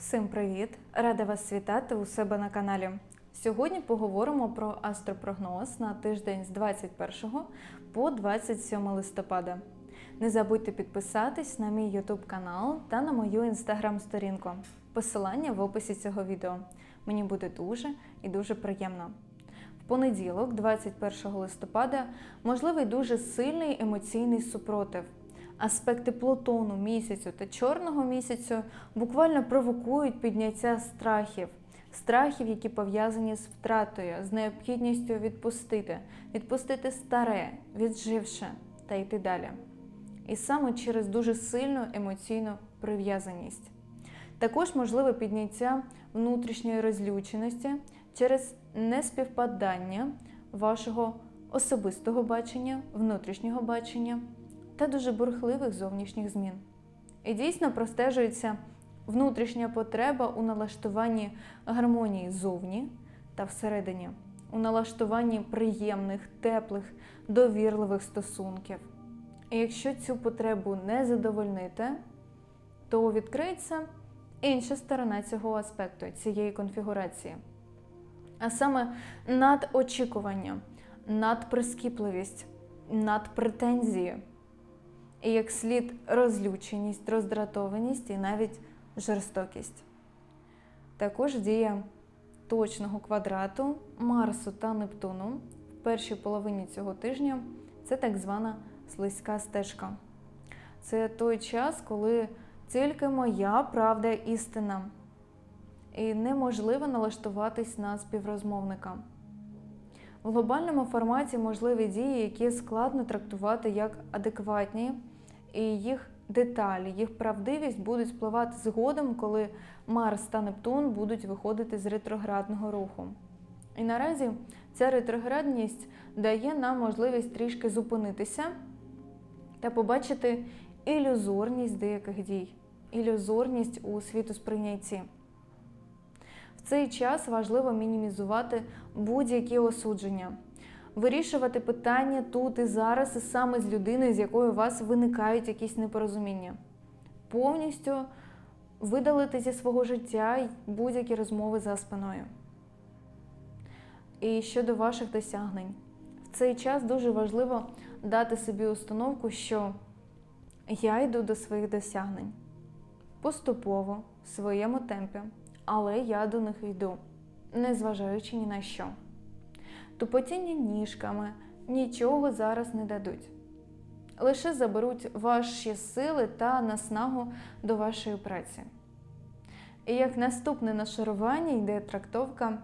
Всім привіт! Рада вас вітати у себе на каналі. Сьогодні поговоримо про астропрогноз на тиждень з 21 по 27 листопада. Не забудьте підписатись на мій YouTube канал та на мою інстаграм-сторінку. Посилання в описі цього відео. Мені буде дуже і дуже приємно. В понеділок, 21 листопада, можливий дуже сильний емоційний супротив. Аспекти Плутону, місяцю та чорного місяцю буквально провокують підняття страхів, страхів, які пов'язані з втратою, з необхідністю відпустити, відпустити старе, відживше та йти далі. І саме через дуже сильну емоційну прив'язаність. Також можливе підняття внутрішньої розлюченості через неспівпадання вашого особистого бачення, внутрішнього бачення та дуже бурхливих зовнішніх змін. І дійсно простежується внутрішня потреба у налаштуванні гармонії зовні та всередині, у налаштуванні приємних, теплих, довірливих стосунків. І якщо цю потребу не задовольнити, то відкриється інша сторона цього аспекту, цієї конфігурації. А саме надочікування, надприскіпливість, надпретензії і як слід розлюченість, роздратованість і навіть жорстокість. Також дія точного квадрату Марсу та Нептуну в першій половині цього тижня це так звана слизька стежка. Це той час, коли тільки моя правда істина, і неможливо налаштуватись на співрозмовника. В глобальному форматі можливі дії, які складно трактувати як адекватні, і їх деталі, їх правдивість будуть впливати згодом, коли Марс та Нептун будуть виходити з ретроградного руху. І наразі ця ретроградність дає нам можливість трішки зупинитися та побачити ілюзорність деяких дій, ілюзорність у світосприйнятті. В цей час важливо мінімізувати будь-які осудження, вирішувати питання тут і зараз, і саме з людиною, з якою у вас виникають якісь непорозуміння, повністю видалити зі свого життя будь-які розмови за спиною. І щодо ваших досягнень, в цей час дуже важливо дати собі установку, що я йду до своїх досягнень поступово, в своєму темпі але я до них йду, незважаючи ні на що. Тупотіння ніжками нічого зараз не дадуть. Лише заберуть ваші сили та наснагу до вашої праці. І як наступне нашарування йде трактовка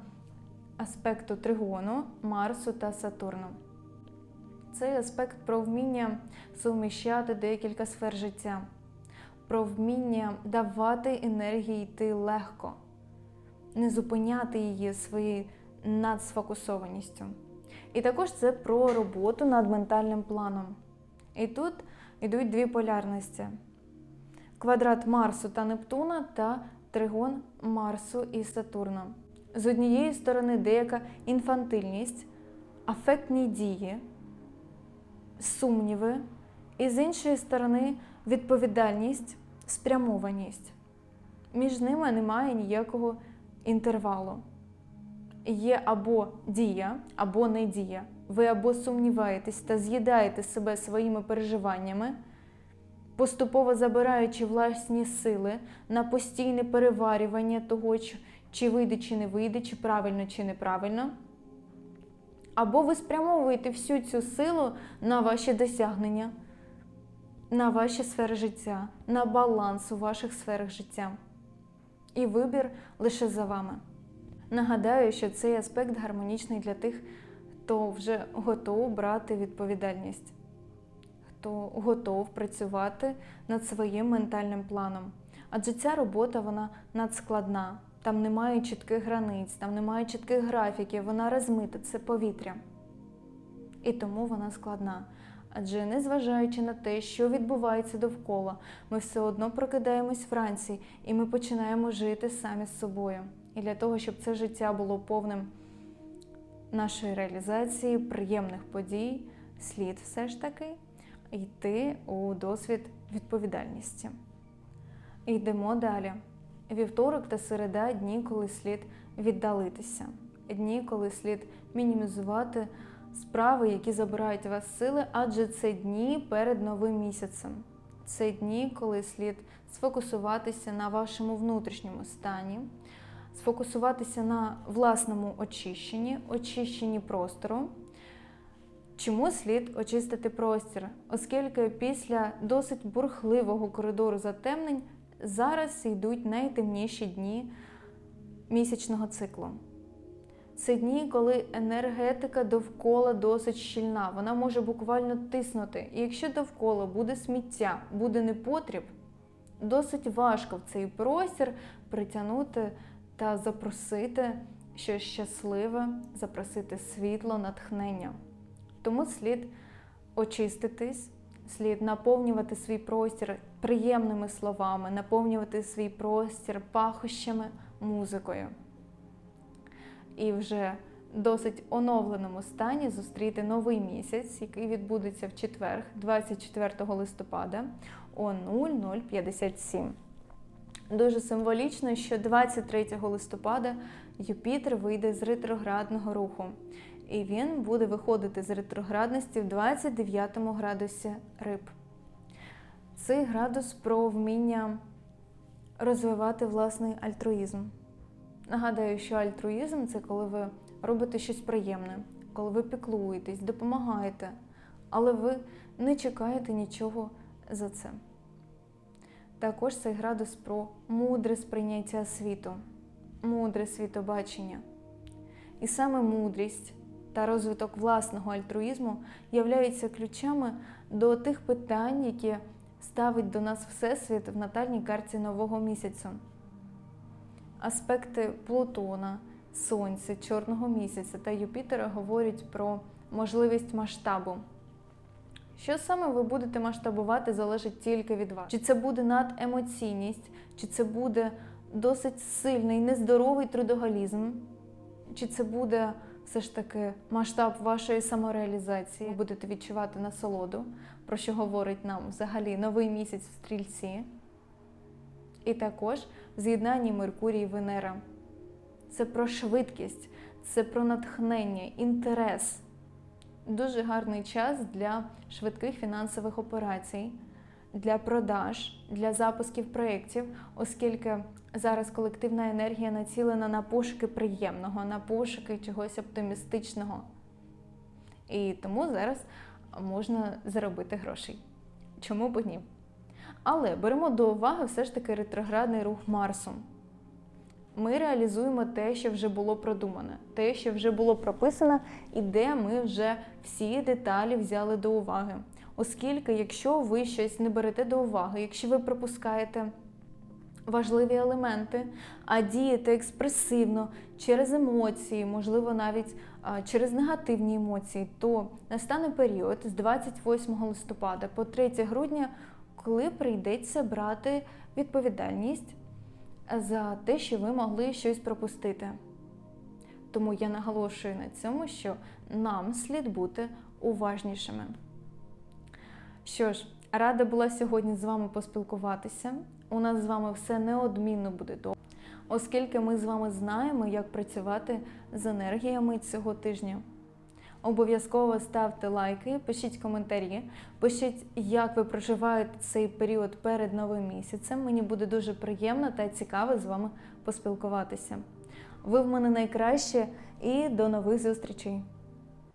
аспекту тригону, Марсу та Сатурну. Цей аспект про вміння суміщати декілька сфер життя, про вміння давати енергії йти легко не зупиняти її своєю надсфокусованістю. І також це про роботу над ментальним планом. І тут йдуть дві полярності: квадрат Марсу та Нептуна та тригон Марсу і Сатурна. З однієї сторони, деяка інфантильність, афектні дії, сумніви, і з іншої сторони, відповідальність, спрямованість. Між ними немає ніякого інтервалу. Є або дія, або не дія. Ви або сумніваєтесь та з'їдаєте себе своїми переживаннями, поступово забираючи власні сили на постійне переварювання того, чи вийде, чи не вийде, чи правильно, чи неправильно. Або ви спрямовуєте всю цю силу на ваші досягнення, на ваші сфери життя, на баланс у ваших сферах життя і вибір лише за вами. Нагадаю, що цей аспект гармонічний для тих, хто вже готов брати відповідальність, хто готов працювати над своїм ментальним планом. Адже ця робота вона надскладна, там немає чітких границь, там немає чітких графіків, вона розмита, це повітря. І тому вона складна. Адже незважаючи на те, що відбувається довкола, ми все одно прокидаємось вранці і ми починаємо жити самі з собою. І для того, щоб це життя було повним нашої реалізації, приємних подій, слід все ж таки йти у досвід відповідальності. Йдемо далі. Вівторок та середа дні, коли слід віддалитися, дні, коли слід мінімізувати справи, які забирають у вас сили, адже це дні перед новим місяцем. Це дні, коли слід сфокусуватися на вашому внутрішньому стані, сфокусуватися на власному очищенні, очищенні простору. Чому слід очистити простір? Оскільки після досить бурхливого коридору затемнень зараз йдуть найтемніші дні місячного циклу. Це дні, коли енергетика довкола досить щільна, вона може буквально тиснути. І якщо довкола буде сміття, буде непотріб, досить важко в цей простір притягнути та запросити щось щасливе, запросити світло, натхнення. Тому слід очиститись, слід наповнювати свій простір приємними словами, наповнювати свій простір пахощами, музикою. І вже в досить оновленому стані зустріти новий місяць, який відбудеться в четвер, 24 листопада о 0057. Дуже символічно, що 23 листопада Юпітер вийде з ретроградного руху, і він буде виходити з ретроградності в 29 градусі риб. Цей градус про вміння розвивати власний альтруїзм. Нагадаю, що альтруїзм це коли ви робите щось приємне, коли ви піклуєтесь, допомагаєте, але ви не чекаєте нічого за це. Також цей градус про мудре сприйняття світу, мудре світобачення. І саме мудрість та розвиток власного альтруїзму являються ключами до тих питань, які ставить до нас Всесвіт в натальній карті нового місяцю. Аспекти Плутона, Сонця, Чорного місяця та Юпітера говорять про можливість масштабу. Що саме ви будете масштабувати, залежить тільки від вас. Чи це буде надемоційність, чи це буде досить сильний, нездоровий трудоголізм, чи це буде все ж таки масштаб вашої самореалізації, ви будете відчувати насолоду, про що говорить нам взагалі новий місяць в стрільці. І також в з'єднанні Меркурій і Венера. Це про швидкість, це про натхнення, інтерес. Дуже гарний час для швидких фінансових операцій, для продаж, для запусків проєктів, оскільки зараз колективна енергія націлена на пошуки приємного, на пошуки чогось оптимістичного. І тому зараз можна заробити грошей. Чому б ні? Але беремо до уваги все ж таки ретроградний рух Марсу. Ми реалізуємо те, що вже було продумане, те, що вже було прописано, і де ми вже всі деталі взяли до уваги. Оскільки, якщо ви щось не берете до уваги, якщо ви пропускаєте важливі елементи, а дієте експресивно через емоції, можливо, навіть через негативні емоції, то настане період з 28 листопада по 3 грудня, коли прийдеться брати відповідальність за те, що ви могли щось пропустити. Тому я наголошую на цьому, що нам слід бути уважнішими. Що ж, рада була сьогодні з вами поспілкуватися. У нас з вами все неодмінно буде добре, оскільки ми з вами знаємо, як працювати з енергіями цього тижня. Обов'язково ставте лайки, пишіть коментарі, пишіть, як ви проживаєте цей період перед новим місяцем. Мені буде дуже приємно та цікаво з вами поспілкуватися. Ви в мене найкраще і до нових зустрічей!